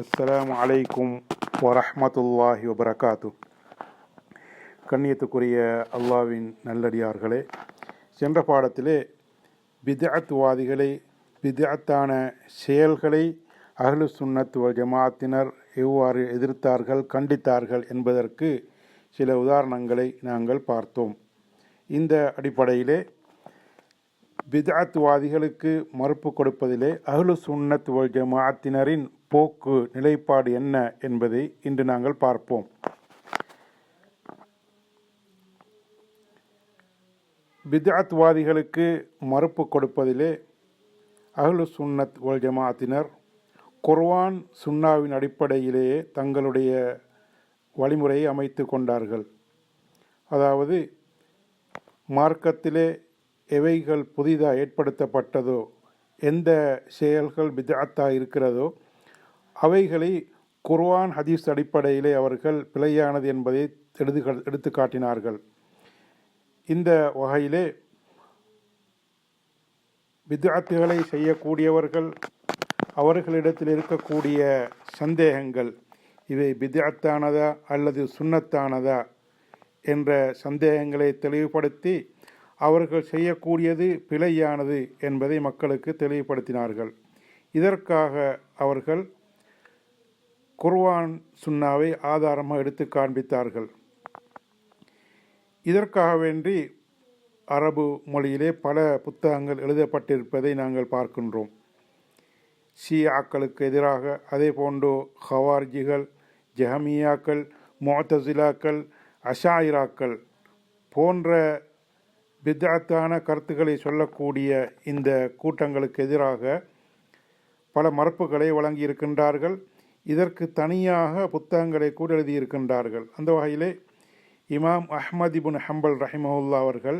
அஸ்ஸலாமு அலைக்கும் வரமத்துல்லாஹி வபரகாத்து. கண்ணியத்துக்குரிய அல்லாவின் நல்லடியார்களே சென்ற பாடத்திலே பிதாத்வாதிகளை பிதாத்தான செயல்களை அகலு சுன்னத் ஜமாத்தினர் எவ்வாறு எதிர்த்தார்கள் கண்டித்தார்கள் என்பதற்கு சில உதாரணங்களை நாங்கள் பார்த்தோம். இந்த அடிப்படையிலே பிதாத்வாதிகளுக்கு மறுப்பு கொடுப்பதிலே அகலு சுன்னத் வல் ஜமாத்தினரின் போக்கு நிலைப்பாடு என்ன என்பதை இன்று நாங்கள் பார்ப்போம். பிதஅத்வாதிகளுக்கு மறுப்பு கொடுப்பதிலே அகலு சுன்னத் வல் ஜமாத்தினர் குர்வான் சுன்னாவின் அடிப்படையிலேயே தங்களுடைய வழிமுறையை அமைத்து கொண்டார்கள். அதாவது மார்க்கத்திலே எவைகள் புதிதாக ஏற்படுத்தப்பட்டதோ எந்த செயல்கள் பிதஅத்தாக இருக்கிறதோ அவைகளை குர்ஆன் ஹதீஸ் அடிப்படையிலே அவர்கள் பிழையானது என்பதை எடுத்து எடுத்து காட்டினார்கள் இந்த வகையிலே வித்யார்த்திகளை செய்யக்கூடியவர்கள் அவர்களிடத்தில் இருக்கக்கூடிய சந்தேகங்கள் இவை வித்யார்த்தானதா அல்லது சுண்ணத்தானதா என்ற சந்தேகங்களை தெளிவுபடுத்தி அவர்கள் செய்யக்கூடியது பிழையானது என்பதை மக்களுக்கு தெளிவுபடுத்தினார்கள். இதற்காக அவர்கள் குர்வான் சுன்னாவை ஆதாரமாக எடுத்து காண்பித்தார்கள். இதற்காக வேண்டி அரபு மொழியிலே பல புத்தகங்கள் எழுதப்பட்டிருப்பதை நாங்கள் பார்க்கின்றோம். ஷியாக்களுக்கு எதிராக அதே போன்று ஹவார்ஜிகள் ஜஹமியாக்கள் மொத்தசிலாக்கள் அஷாயிராக்கள் போன்ற பித்தாத்தான கருத்துக்களை சொல்லக்கூடிய இந்த கூட்டங்களுக்கு எதிராக பல மறுப்புகளை வழங்கியிருக்கின்றார்கள். இதற்கு தனியாக புத்தகங்களை கூட எழுதியிருக்கின்றார்கள். அந்த வகையிலே இமாம் அஹ்மத் இபுன் ஹம்பல் ரஹிமவுல்லா அவர்கள்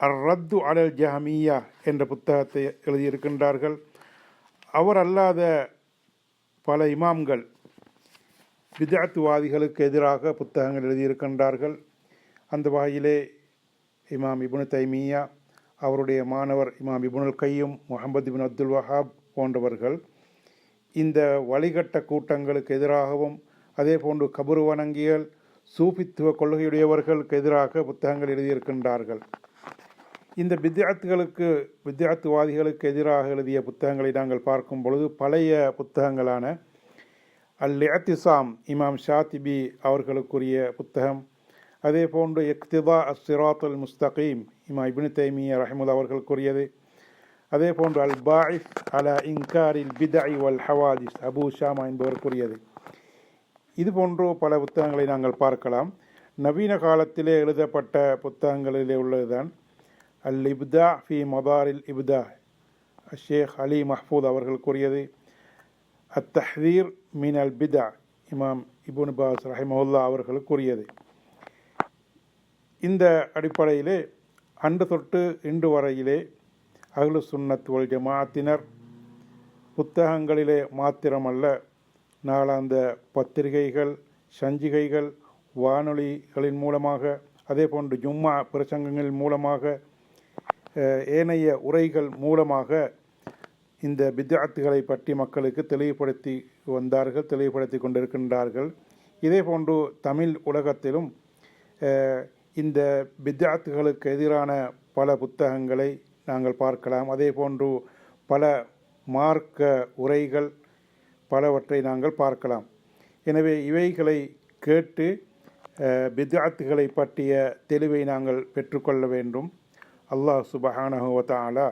அர் ரத்து அலல் ஜஹமியா என்ற புத்தகத்தை எழுதியிருக்கின்றார்கள். அவர் அல்லாத பல இமாம்கள் விதாத்துவாதிகளுக்கு எதிராக புத்தகங்கள் எழுதியிருக்கின்றார்கள். அந்த வகையிலே இமாம் இபுனு தைமியா அவருடைய மாணவர் இமாம் இபுனுல் கையும் முகமது இபின் அப்துல் வஹாப் போன்றவர்கள் இந்த வழிகட்ட கூட்டங்களுக்கு எதிராகவும் அதே போன்று கபுரு வணங்கியல் சூபித்துவ கொள்கையுடையவர்களுக்கு எதிராக புத்தகங்கள் எழுதியிருக்கின்றார்கள். இந்த வித்தியார்த்திகளுக்கு வித்தியார்த்துவாதிகளுக்கு எதிராக எழுதிய புத்தகங்களை நாங்கள் பார்க்கும் பொழுது பழைய புத்தகங்களான அல் இத்திசாம் இமாம் ஷாத்திபி அவர்களுக்குரிய புத்தகம் அதே போன்று எக்திதா அஸ் சிராத் அல் முஸ்தகீம் இமா இபின் தைமியா ரஹமுல் அவர்களுக்குரியது அதே போன்று அல் பாயிஸ் அல இன்காரில் பிதாய் வல் ஹவாதிஸ் அபு ஷாமா என்பவருக்குரியது இது போன்றோ பல புத்தகங்களை நாங்கள் பார்க்கலாம். நவீன காலத்திலே எழுதப்பட்ட புத்தகங்களிலே உள்ளதுதான். அல் இப்தா ஃபி மதாரில் இப்தா. ஷேக் அலி மஹ்பூத் அவர்கள் கூறியது. அத் தஹ்தீர் மீன் அல் பிதா. இமாம் இபுன் பாஸ் ரஹிமவுல்லா அவர்கள் கூறியது. இந்த அடிப்படையிலே அன்று தொட்டு இன்று வரையிலே அகலு சுன்னத் வல் ஜமாத்தினர். புத்தகங்களிலே மாத்திரமல்ல நாளாந்த பத்திரிகைகள் சஞ்சிகைகள் வானொலிகளின் மூலமாக அதே போன்று ஜும்மா பிரசங்கங்களின் மூலமாக ஏனைய உரைகள் மூலமாக இந்த பித்தாத்துகளை பற்றி மக்களுக்கு தெளிவுபடுத்தி வந்தார்கள் தெளிவுபடுத்தி கொண்டிருக்கின்றார்கள். இதே போன்று தமிழ் உலகத்திலும் இந்த பித்தாத்துகளுக்கு எதிரான பல புத்தகங்களை நாங்கள் பார்க்கலாம். அதே போன்று பல மார்க்க உரைகள் பலவற்றை நாங்கள் பார்க்கலாம். எனவே இவைகளை கேட்டு பித்யாத்துகளை பற்றிய தெளிவை நாங்கள் பெற்றுக்கொள்ள வேண்டும். அல்லாஹ் சுபஹானஹுவத்தாலா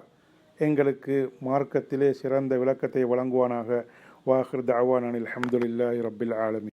எங்களுக்கு மார்க்கத்திலே சிறந்த விளக்கத்தை வழங்குவானாக. வாஹிர் தாவானில் அஹமதுல்லாஹி ரபில் ஆலமி